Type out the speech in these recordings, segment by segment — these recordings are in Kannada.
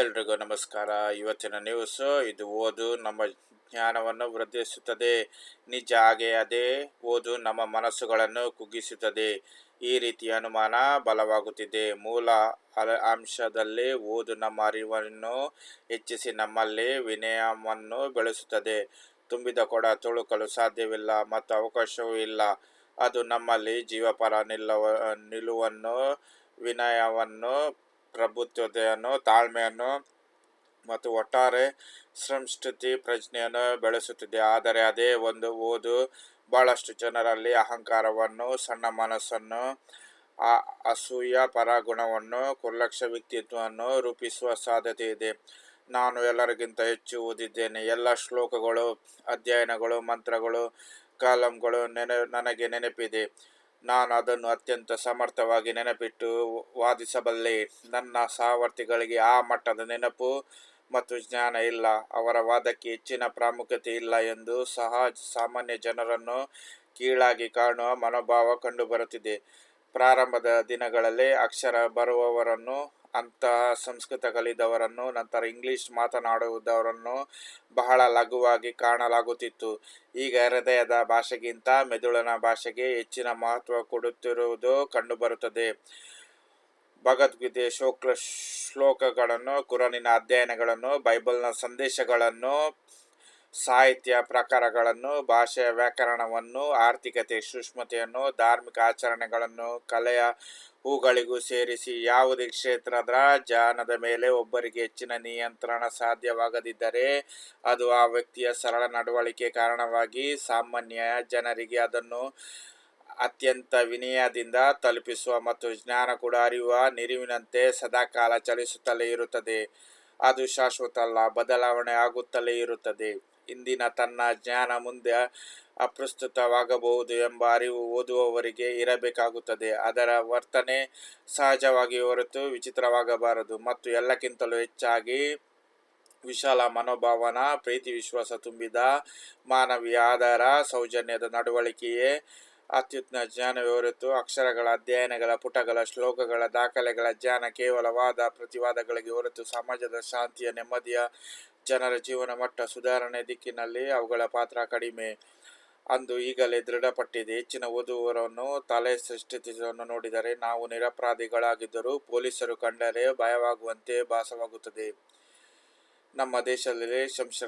ಎಲ್ರಿಗೂ ನಮಸ್ಕಾರ. ಇವತ್ತಿನ ನ್ಯೂಸ್ ಇದು ಓದು ನಮ್ಮ ಜ್ಞಾನವನ್ನು ವೃದ್ಧಿಸುತ್ತದೆ. ನಿಜ ಹಾಗೆ ಅದೇ ಓದು ನಮ್ಮ ಮನಸ್ಸುಗಳನ್ನು ಕುಗ್ಗಿಸುತ್ತದೆ. ಈ ರೀತಿಯ ಅನುಮಾನ ಬಲವಾಗುತ್ತಿದೆ. ಮೂಲ ಅಂಶದಲ್ಲಿ ಓದು ನಮ್ಮ ಅರಿವನ್ನು ಹೆಚ್ಚಿಸಿ ನಮ್ಮಲ್ಲಿ ವಿನಯವನ್ನು ಬೆಳೆಸುತ್ತದೆ. ತುಂಬಿದ ಕೊಡ ತುಳುಕಲು ಸಾಧ್ಯವಿಲ್ಲ, ಮತ್ತು ಅವಕಾಶವೂ ಇಲ್ಲ. ಅದು ನಮ್ಮಲ್ಲಿ ಜೀವಪರ ನಿಲ್ಲವ, ನಿಲುವನ್ನು, ವಿನಯವನ್ನು ಪ್ರಬುದ್ಧತೆಯನ್ನು ತಾಳ್ಮೆಯನ್ನು ಮತ್ತು ಒಟ್ಟಾರೆ ಸಂಸ್ಕೃತಿ ಪ್ರಜ್ಞೆಯನ್ನು ಬೆಳೆಸುತ್ತಿದೆ. ಆದರೆ ಅದೇ ಒಂದು ಓದು. ಬಹಳಷ್ಟು ಜನರಲ್ಲಿ ಅಹಂಕಾರವನ್ನು, ಸಣ್ಣ ಮನಸ್ಸನ್ನು, ಆ- ಅಸೂಯ ಪರಗುಣವನ್ನು ಕುರ್ಲಕ್ಷ ವ್ಯಕ್ತಿತ್ವವನ್ನು ರೂಪಿಸುವ ಸಾಧ್ಯತೆ ಇದೆ. ನಾನು ಎಲ್ಲರಿಗಿಂತ ಹೆಚ್ಚು ಓದಿದ್ದೇನೆ. ಎಲ್ಲ ಶ್ಲೋಕಗಳು, ಅಧ್ಯಯನಗಳು, ಮಂತ್ರಗಳು, ಕಾಲಂಗಳು ನೆನೆ, ನನಗೆ ನೆನಪಿದೆ. ನಾನು ಅದನ್ನು ಅತ್ಯಂತ ಸಮರ್ಥವಾಗಿ ನೆನಪಿಟ್ಟು ವಾದಿಸಬಲ್ಲೆ. ನನ್ನ ಸಹವರ್ತಿಗಳಿಗೆ ಆ ಮಟ್ಟದ ನೆನಪು ಮತ್ತು ಜ್ಞಾನ ಇಲ್ಲ. ಅವರ ವಾದಕ್ಕೆ ಹೆಚ್ಚಿನ ಪ್ರಾಮುಖ್ಯತೆ ಇಲ್ಲ ಎಂದು ಸಹ ಸಾಮಾನ್ಯ ಜನರನ್ನು ಕೀಳಾಗಿ ಕಾಣುವ ಮನೋಭಾವ ಕಂಡುಬರುತ್ತಿದೆ. ಪ್ರಾರಂಭದ ದಿನಗಳಲ್ಲಿ ಅಕ್ಷರ ಬರುವವರನ್ನು ಅಂತಹ ಸಂಸ್ಕೃತ ಕಲಿದವರನ್ನು ನಂತರ ಇಂಗ್ಲಿಷ್ ಮಾತನಾಡುವುದವರನ್ನು ಬಹಳ ಲಘುವಾಗಿ ಕಾಣಲಾಗುತ್ತಿತ್ತು. ಈಗ ಹೃದಯದ ಭಾಷೆಗಿಂತ ಮೆದುಳಿನ ಭಾಷೆಗೆ ಹೆಚ್ಚಿನ ಮಹತ್ವ ಕೊಡುತ್ತಿರುವುದು ಕಂಡುಬರುತ್ತದೆ. ಭಗವದ್ಗೀತೆ ಶೋಕ್ಲ ಶ್ಲೋಕಗಳನ್ನು, ಕುರಾನಿನ ಅಧ್ಯಯನಗಳನ್ನು, ಬೈಬಲ್ನ ಸಂದೇಶಗಳನ್ನು, ಸಾಹಿತ್ಯ ಪ್ರಕಾರಗಳನ್ನು, ಭಾಷೆಯ ವ್ಯಾಕರಣವನ್ನು, ಆರ್ಥಿಕತೆ, ಸೂಕ್ಷ್ಮತೆಯನ್ನು, ಧಾರ್ಮಿಕ ಆಚರಣೆಗಳನ್ನು, ಕಲೆಯ ಹೂಗಳಿಗೂ ಸೇರಿಸಿ ಯಾವುದೇ ಕ್ಷೇತ್ರದ ಜಾನದ ಮೇಲೆ ಒಬ್ಬರಿಗೆ ಹೆಚ್ಚಿನ ನಿಯಂತ್ರಣ ಸಾಧ್ಯವಾಗದಿದ್ದರೆ ಅದು ಆ ವ್ಯಕ್ತಿಯ ಸರಳ ನಡವಳಿಕೆ ಕಾರಣವಾಗಿ ಸಾಮಾನ್ಯ ಜನರಿಗೆ ಅದನ್ನು ಅತ್ಯಂತ ವಿನಯದಿಂದ ತಲುಪಿಸುವ ಮತ್ತು ಜ್ಞಾನ ಕೂಡ ಅರಿಯುವ ನಿರಿವಿನಂತೆ ಸದಾಕಾಲ ಚಲಿಸುತ್ತಲೇ ಇರುತ್ತದೆ. ಅದು ಶಾಶ್ವತ ಅಲ್ಲ, ಬದಲಾವಣೆ ಆಗುತ್ತಲೇ ಇರುತ್ತದೆ. ಇಂದಿನ ತನ್ನ ಜ್ಞಾನ ಮುಂದೆ ಅಪ್ರಸ್ತುತವಾಗಬಹುದು ಎಂಬ ಅರಿವು ಓದುವವರಿಗೆ ಇರಬೇಕಾಗುತ್ತದೆ. ಅದರ ವರ್ತನೆ ಸಹಜವಾಗಿ ಹೊರತು ವಿಚಿತ್ರವಾಗಬಾರದು ಮತ್ತು ಎಲ್ಲಕ್ಕಿಂತಲೂ ಹೆಚ್ಚಾಗಿ ವಿಶಾಲ ಮನೋಭಾವನ, ಪ್ರೀತಿ, ವಿಶ್ವಾಸ ತುಂಬಿದ ಮಾನವೀಯ ಆಧಾರ, ಸೌಜನ್ಯದ ನಡವಳಿಕೆಯೇ ಅತ್ಯುತ್ತಮ ಜ್ಞಾನವೇ ಹೊರತು ಅಕ್ಷರಗಳ, ಅಧ್ಯಯನಗಳ, ಪುಟಗಳ, ಶ್ಲೋಕಗಳ, ದಾಖಲೆಗಳ ಜ್ಞಾನ ಕೇವಲ ವಾದ ಪ್ರತಿವಾದಗಳಿಗೆ ಹೊರತು ಸಮಾಜದ ಶಾಂತಿಯ, ನೆಮ್ಮದಿಯ, ಜನರ ಜೀವನ ಮಟ್ಟ ಸುಧಾರಣೆ ದಿಕ್ಕಿನಲ್ಲಿ ಅವುಗಳ ಪಾತ್ರ ಕಡಿಮೆ. ಅಂದು ಈಗಲೇ ದೃಢಪಟ್ಟಿದೆ. ಹೆಚ್ಚಿನ ಓದುವವರನ್ನು ತಲೆ ಸೃಷ್ಟಿಸುವುದನ್ನು ನೋಡಿದರೆ ನಾವು ನಿರಪರಾಧಿಗಳಾಗಿದ್ದರೂ ಪೊಲೀಸರು ಕಂಡರೆ ಭಯವಾಗುವಂತೆ ಭಾಸವಾಗುತ್ತದೆ. ನಮ್ಮ ದೇಶದಲ್ಲಿ ಸಂಶ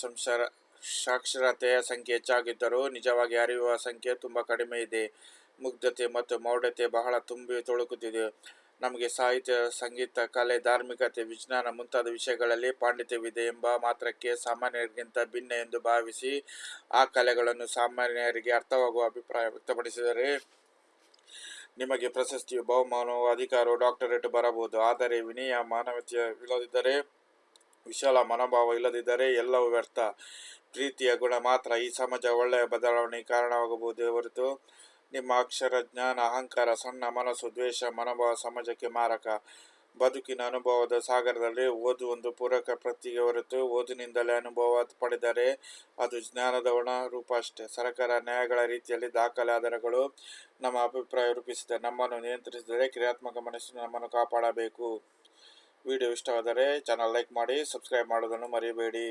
ಸಂಶರ ಸಾಕ್ಷರತೆಯ ಸಂಖ್ಯೆ ಹೆಚ್ಚಾಗಿದ್ದರೂ ನಿಜವಾಗಿ ಅರಿಯುವ ಸಂಖ್ಯೆ ತುಂಬ ಕಡಿಮೆ ಇದೆ. ಮುಗ್ಧತೆ ಮತ್ತು ಮೌಢ್ಯತೆ ಬಹಳ ತುಂಬಿ ತೊಳುಕುತ್ತಿದೆ. ನಮಗೆ ಸಾಹಿತ್ಯ, ಸಂಗೀತ, ಕಲೆ, ಧಾರ್ಮಿಕತೆ, ವಿಜ್ಞಾನ ಮುಂತಾದ ವಿಷಯಗಳಲ್ಲಿ ಪಾಂಡಿತ್ಯವಿದೆ ಎಂಬ ಮಾತ್ರಕ್ಕೆ ಸಾಮಾನ್ಯರಿಗಿಂತ ಭಿನ್ನ ಎಂದು ಭಾವಿಸಿ ಆ ಕಲೆಗಳನ್ನು ಸಾಮಾನ್ಯರಿಗೆ ಅರ್ಥವಾಗುವ ಅಭಿಪ್ರಾಯ ವ್ಯಕ್ತಪಡಿಸಿದರೆ ನಿಮಗೆ ಪ್ರಶಸ್ತಿಯು ಬಹುಮಾನವು ಅಧಿಕಾರವು ಡಾಕ್ಟರೇಟ್ ಬರಬಹುದು. ಆದರೆ ವಿನಯ, ಮಾನವೀಯತೆ ಇಲ್ಲದಿದ್ದರೆ, ವಿಶಾಲ ಮನೋಭಾವ ಇಲ್ಲದಿದ್ದರೆ ಎಲ್ಲವೂ ವ್ಯರ್ಥ. ಪ್ರೀತಿಯ ಗುಣ ಮಾತ್ರ ಈ ಸಮಾಜ ಒಳ್ಳೆಯ ಬದಲಾವಣೆಗೆ ಕಾರಣವಾಗಬಹುದೇ ಹೊರತು ನಿಮ್ಮ ಅಕ್ಷರ ಜ್ಞಾನ, ಅಹಂಕಾರ, ಸಣ್ಣ ಮನಸ್ಸು, ದ್ವೇಷ, ಮನೋಭಾವ ಸಮಾಜಕ್ಕೆ ಮಾರಕ. ಬದುಕಿನ ಅನುಭವದ ಸಾಗರದಲ್ಲಿ ಓದು ಒಂದು ಪೂರಕ ಪ್ರತಿಗೆ ಹೊರತು ಓದಿನಿಂದಲೇ ಅನುಭವ ಪಡೆದರೆ ಅದು ಜ್ಞಾನದ ಒಣ ರೂಪ ಅಷ್ಟೇ. ಸರ್ಕಾರ ನ್ಯಾಯಗಳ ರೀತಿಯಲ್ಲಿ ದಾಖಲೆ ಆಧಾರಗಳು ನಮ್ಮ ಅಭಿಪ್ರಾಯ ರೂಪಿಸಿದೆ. ನಮ್ಮನ್ನು ನಿಯಂತ್ರಿಸಿದರೆ ಕ್ರಿಯಾತ್ಮಕ ಮನಸ್ಸು ನಮ್ಮನ್ನು ಕಾಪಾಡಬೇಕು. ವಿಡಿಯೋ ಇಷ್ಟವಾದರೆ ಚಾನಲ್ ಲೈಕ್ ಮಾಡಿ ಸಬ್ಸ್ಕ್ರೈಬ್ ಮಾಡೋದನ್ನು ಮರೆಯಬೇಡಿ